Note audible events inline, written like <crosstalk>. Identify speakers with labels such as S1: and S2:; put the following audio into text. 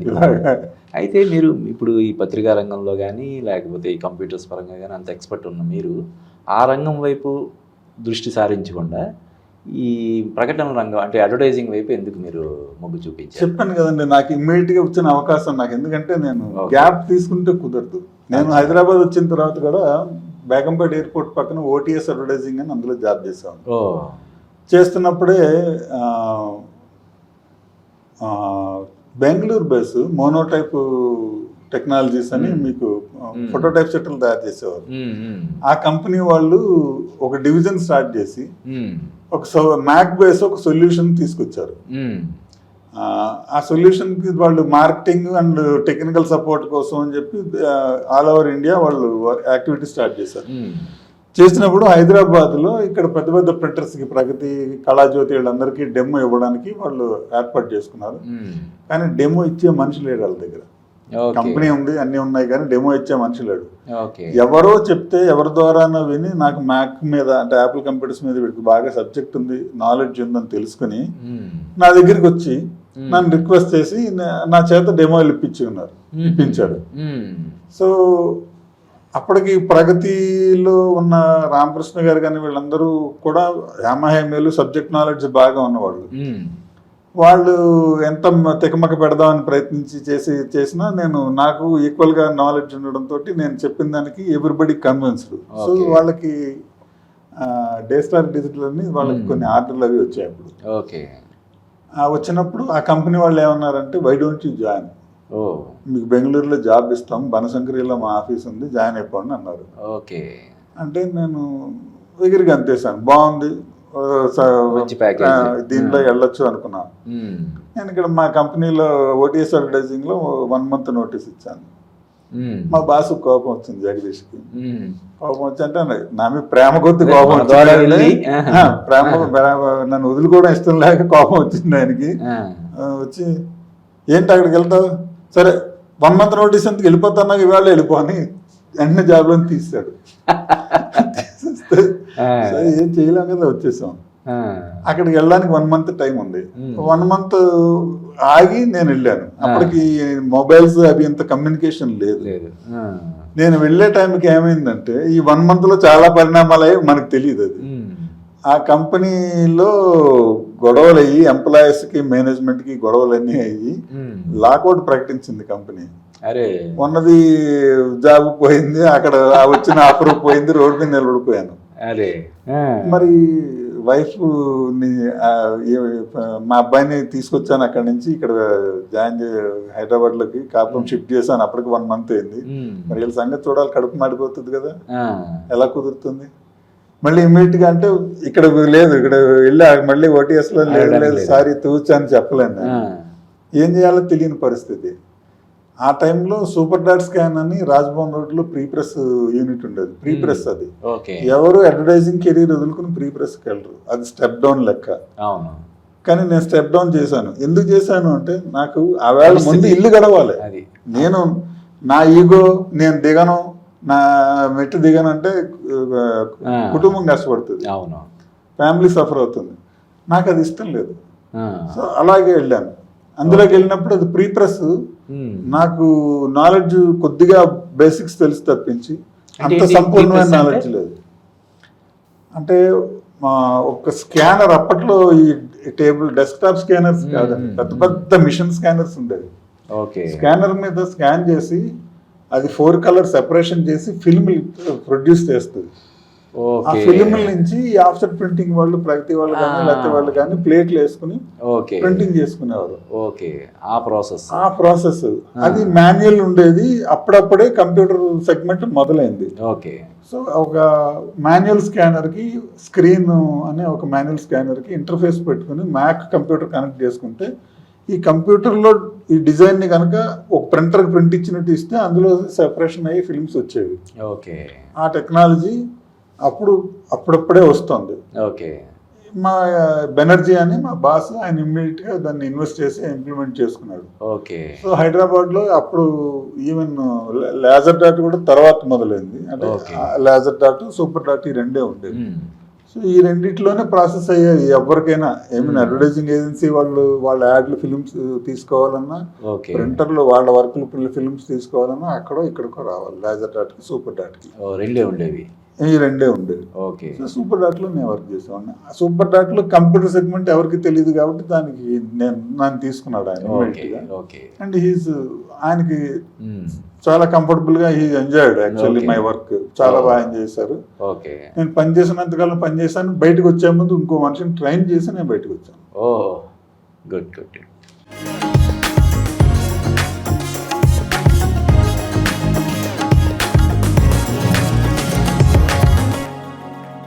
S1: అది
S2: ఇలాగా
S1: అయితే మీరు ఇప్పుడు ఈ పత్రికా రంగంలో కానీ లేకపోతే ఈ కంప్యూటర్స్ పరంగా కానీ అంత ఎక్స్పర్ట్ ఉన్న మీరు ఆ రంగం వైపు దృష్టి సారించకుండా ఈ ప్రకటన రంగం అంటే అడ్వర్టైజింగ్ వైపు ఎందుకు మీరు మొగ్గు చూపించారు?
S2: చెప్పాను కదండి నాకు ఇమ్మీడియట్గా వచ్చిన అవకాశం నాకు. ఎందుకంటే నేను. గ్యాప్ తీసుకుంటే కుదరదు. నేను హైదరాబాద్ వచ్చిన తర్వాత కూడా బేగంపేట ఎయిర్పోర్ట్ పక్కన ఓటీఎస్ అడ్వర్టైజింగ్ అని అందులో జాబ్ చేసాను
S1: ఓ.
S2: చేస్తున్నప్పుడే బెంగళూరు బేస్ మోనోటైప్ టెక్నాలజీస్ అని. మీకు. ఫోటోటైప్ సెట్లు తయారు చేసేవారు. ఆ కంపెనీ వాళ్ళు ఒక డివిజన్ స్టార్ట్ చేసి ఒక మ్యాక్ బేస్ ఒక సొల్యూషన్ తీసుకొచ్చారు. ఆ, ఆ సొల్యూషన్కి వాళ్ళు మార్కెటింగ్ అండ్ టెక్నికల్ సపోర్ట్ కోసం అని చెప్పి ఆల్ ఓవర్ ఇండియా వాళ్ళు యాక్టివిటీ స్టార్ట్ చేశారు. చేసినప్పుడు హైదరాబాద్లో ఇక్కడ పెద్ద పెద్ద ప్రింటర్స్కి ప్రగతి కళాజ్యోతి వీళ్ళందరికీ డెమో ఇవ్వడానికి వాళ్ళు ఏర్పాటు చేసుకున్నారు.
S1: ఉమ్.
S2: కానీ డెమో ఇచ్చే మనిషి లేడు వాళ్ళ దగ్గర. కంపెనీ ఉంది అన్నీ ఉన్నాయి కానీ డెమో ఇచ్చే మనిషి లేడు. ఎవరో చెప్తే ఎవరి ద్వారానో విని నాకు మ్యాక్ మీద అంటే యాపిల్ కంప్యూటర్స్ మీద వీడికి బాగా సబ్జెక్ట్ ఉంది నాలెడ్జ్ ఉందని తెలుసుకుని
S1: ఉమ్,
S2: నా దగ్గరికి వచ్చి
S1: Hmm.
S2: నన్ను రిక్వెస్ట్ చేసి నా- చేత డెమోలు ఇప్పించి ఉన్నారు. ఇప్పించాడు. సో అప్పటికి ప్రగతిలో ఉన్న రామకృష్ణ గారు కానీ వీళ్ళందరూ కూడా యామహేమేలు సబ్జెక్ట్ నాలెడ్జ్ బాగా ఉన్నవాళ్ళు. వాళ్ళు ఎంత తికమక పెడదామని ప్రయత్నించి చేసి చేసినా నేను నాకు ఈక్వల్గా నాలెడ్జ్ ఉండడంతో నేను చెప్పిన దానికి ఎవ్రీబడి కన్విన్స్డ్ సో. వాళ్ళకి డే స్టార్ డిజిటల్ అని వాళ్ళకి. కొన్ని ఆర్డర్లు అవి వచ్చాయి అప్పుడు.
S1: ఓకే.
S2: వచ్చినప్పుడు ఆ కంపెనీ వాళ్ళు ఏమన్నారంటే వై డోంట్ యూ జాయిన్ మీకు బెంగళూరులో జాబ్ ఇస్తాం బనశంకరిలో మా ఆఫీస్ ఉంది జాయిన్ అయిపోండి అన్నారు.
S1: ఓకే.
S2: అంటే నేను దగ్గరికి అంతేసాను బాగుంది. దీంట్లో వెళ్ళొచ్చు అనుకున్నాను
S1: ఉమ్,
S2: నేను ఇక్కడ మా కంపెనీలో ఓటీఎస్ అడ్వర్టైజింగ్లో వన్ మంత్ నోటీస్ ఇచ్చాను.
S1: ఉమ్,
S2: మా బాసు కోపం వచ్చింది జగదీష్కి.
S1: ఉమ్,
S2: కోపం వచ్చి అంటే నా మీద ప్రేమ కొద్ది కోపం వచ్చింది <laughs> ప్రేమ నన్ను వదులుకోవడం ఇష్టం లేక కోపం వచ్చింది ఆయనకి. వచ్చి ఏంటి అక్కడికి వెళ్తావు? సరే వన్ మంత్ నోటీస్ ఎందుకు వెళ్ళిపోతున్నా ఇవాళ వెళ్ళిపో అని వెంటనే జాబ్లో సరే ఏం చేయలేం కదా వచ్చేసాం. అక్కడికి వెళ్ళడానికి వన్ మంత్ టైం ఉంది. వన్ మంత్ ఆగి నేను వెళ్ళాను. అప్పటికి మొబైల్స్ అవి ఇంత కమ్యూనికేషన్ లేదు. నేను వెళ్ళే టైంకి ఏమైందంటే ఈ వన్ మంత్లో చాలా పరిణామాలు అయ్యి మనకు తెలియదు అది. ఆ కంపెనీలో గొడవలు అయ్యి ఎంప్లాయీస్కి మేనేజ్మెంట్కి గొడవలు అన్నీ అయ్యి లాకౌట్ ప్రకటించింది కంపెనీ.
S1: అరే.
S2: ఉన్నది జాబ్ పోయింది అక్కడ వచ్చిన ఆఫర్ పోయింది రోడ్డు మీద నిలబడిపోయాను.
S1: అరే.
S2: మరి వైఫ్ మా అబ్బాయిని తీసుకొచ్చాను అక్కడి నుంచి ఇక్కడ జాయిన్ హైదరాబాద్లోకి కాపురం షిఫ్ట్ చేశాను అప్పటికి వన్ మంత్ అయింది. మరి వీళ్ళ సంగతి చూడాలి కడుపు మాడిపోతుంది కదా. ఎలా కుదురుతుంది? మళ్ళీ ఇమీడియట్గా అంటే ఇక్కడ లేదు ఇక్కడ వెళ్ళి మళ్ళీ ఓటీఎస్లో లేదు లేదు. సారీ తూచా అని చెప్పలేను ఏం చేయాలో తెలియని పరిస్థితి. ఆ టైంలో సూపర్ డాట్ స్కాన్ అని రాజ్భవన్ రోడ్లో ప్రీ ప్రెస్ యూనిట్ ఉండేది ప్రీ ప్రెస్ అది. ఎవరు అడ్వర్టైజింగ్ కెరీర్ వదులుకుని ప్రీ ప్రెస్కి వెళ్ళరు అది స్టెప్ డౌన్ లెక్క. కానీ నేను స్టెప్ డౌన్ చేశాను. ఎందుకు చేశాను అంటే నాకు ఆ వేళ ముందు. ఇల్లు గడవాలి. నేను నా ఈగో నేను దిగను నా మెట్టు దిగను అంటే
S1: ఆ.
S2: కుటుంబం కష్టపడుతుంది.
S1: అవును.
S2: ఫ్యామిలీ సఫర్ అవుతుంది. నాకు అది ఇష్టం లేదు. సో అలాగే వెళ్ళాను. అందులోకి వెళ్ళినప్పుడు అది ప్రీ ప్రెస్ నాకు నాలెడ్జ్ కొద్దిగా బేసిక్స్ తెలిసి తప్పించి అంత సంపూర్ణమైన? నాలెడ్జ్ లేదు. అంటే మా ఒక స్కానర్ అప్పట్లో ఈ టేబుల్ డెస్క్టాప్ స్కానర్స్ కాదండి. పెద్ద. పెద్ద మిషన్ స్కానర్స్ ఉండేవి.
S1: ఓకే.
S2: స్కానర్ మీద స్కాన్ చేసి అది ఫోర్ కలర్ సెపరేషన్ చేసి ఫిల్మ్ ప్రొడ్యూస్ చేస్తుంది. ఆ ఫిల్మ్ నుంచి ఆఫ్సెట్ ప్రింటింగ్ వాళ్ళు ప్రగతి వాళ్ళు కానీ. లేకపోతే వాళ్ళు కానీ ప్లేట్లు వేసుకుని
S1: ఓకే.
S2: ప్రింటింగ్ చేసుకునేవారు.
S1: ఓకే. ఆ ప్రాసెస్.
S2: ఆ ప్రాసెస్. అది మాన్యువల్ ఉండేది. అప్పుడప్పుడే కంప్యూటర్ సెగ్మెంట్ మొదలైంది.
S1: ఓకే.
S2: సో ఒక మాన్యువల్ స్కానర్కి స్క్రీన్ అనే ఒక మాన్యువల్ స్కానర్కి ఇంటర్ఫేస్ పెట్టుకుని మ్యాక్ కంప్యూటర్ కనెక్ట్ చేసుకుంటే ఈ కంప్యూటర్లో ఈ డిజైన్ని కనుక ఒక ప్రింటర్ ప్రింట్ ఇచ్చినట్టు ఇస్తే అందులో సెపరేషన్ అయ్యి ఫిల్మ్స్ వచ్చేవి.
S1: ఓకే.
S2: ఆ టెక్నాలజీ అప్పుడు అప్పుడప్పుడే వస్తుంది.
S1: ఓకే.
S2: మా బెనర్జీ అని మా బాస్ ఆయన ఇమ్మీడియట్గా దాన్ని ఇన్వెస్ట్ చేసి ఇంప్లిమెంట్ చేసుకున్నాడు.
S1: ఓకే.
S2: సో హైదరాబాద్లో అప్పుడు ఈవెన్ లేజర్ డాట్ కూడా తర్వాత మొదలైంది. అంటే. లేజర్ డాట్ సూపర్ డాట్ ఈ రెండే ఉండేవి. సో ఈ రెండిట్లోనే ప్రాసెస్ అయ్యాయి ఎవరికైనా ఏమైనా. అడ్వర్టైజింగ్ ఏజెన్సీ వాళ్ళు వాళ్ళ యాడ్లు ఫిల్మ్స్ తీసుకోవాలన్నా ప్రింటర్లు వాళ్ళ వర్క్లు ఫిల్మ్స్ తీసుకోవాలన్నా అక్కడో ఇక్కడికో రావాలి. లేజర్ డాట్కి సూపర్ డాట్కి.
S1: రెండే ఉండేవి.
S2: ఈ రెండే ఉండేవి
S1: ఓకే.
S2: సో సూపర్ డాట్లో నేను వర్క్ చేసేవాడిని. ఆ సూపర్ డాట్లో కంప్యూటర్ సెగ్మెంట్ ఎవరికి తెలియదు కాబట్టి దానికి నేను నన్ను తీసుకున్నాడు ఆయన అండ్ హీస్ ఆయనకి. చాలా కంఫర్టబుల్గా he enjoyed actually. My work. చాలా. బాగా ఎంజాయ్ చేశారు.
S1: ఓకే.
S2: నేను పని చేసినంతకాలం పని చేశాను. బయటకు వచ్చే ముందు ఇంకో మనిషిని ట్రైన్ చేసి నేను బయటకు వచ్చాను.
S1: Oh good good.